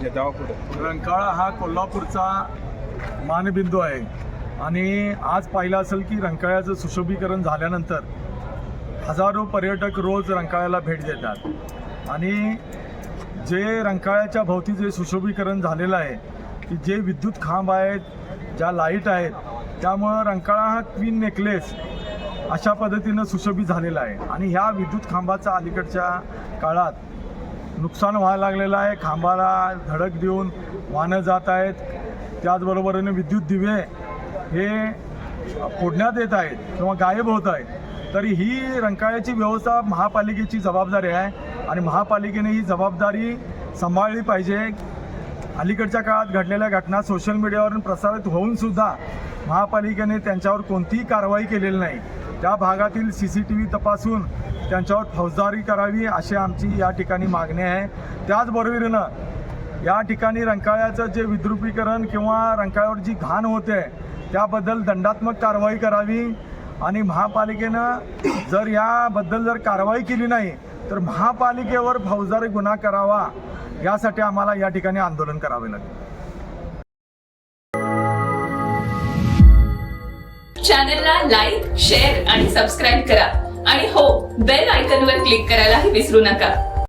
म्हणजे तेव्हा रंकाळा हा कोल्हापूरचा मानबिंदू आहे. आणि आज पाहिलं असेल की रंकाळ्याचं सुशोभीकरण झाल्यानंतर हजारो पर्यटक रोज रंकाळ्याला भेट देतात. आणि जे रंकाळ्याच्या भोवती जे सुशोभीकरण झालेलं आहे की जे विद्युत खांब आहेत ज्या लाइट आहेत त्यामुळं रंकाळा हा क्वीन नेकलेस अशा पद्धतीनं सुशोभित झालेला आहे. आणि ह्या विद्युत खांबाचा अलीकडच्या काळात नुकसान व्हायला लागलेलं आहे. खांबाला धडक देऊन वाहनं जात आहेत. त्याचबरोबरीने विद्युत दिवे हे फोडण्यात येत आहेत किंवा गायब होत आहेत. तरी ही रंकाळ्याची व्यवस्था महापालिकेची जबाबदारी आहे आणि महापालिकेने ही जबाबदारी सांभाळली पाहिजे. अलीकडच्या काळात घडलेल्या घटना सोशल मीडियावरून प्रसारित होऊन सुद्धा महापालिकेने त्यांच्यावर कोणतीही कारवाई केलेली नाही. त्या भागातील सी सी टी व्ही तपासून त्यांच्यावर फौजदारी करावी अशी आमची या ठिकाणी मागणी आहे. त्याचबरोबरीनं या ठिकाणी रंकाळ्याचं जे विद्रुपीकरण किंवा रंकाळ्यावर जी घाण होते त्याबद्दल दंडात्मक कारवाई करावी आणि महापालिकेनं जर याबद्दल जर कारवाई केली नाही तर महापालिकेवर फौजदारी गुन्हा करावा यासाठी आम्हाला या ठिकाणी आंदोलन करावे लागेल. चॅनलला लाईक शेअर आणि सबस्क्राईब करा. आणि हो बेल आयकॉनवर क्लिक करायलाही विसरू नका.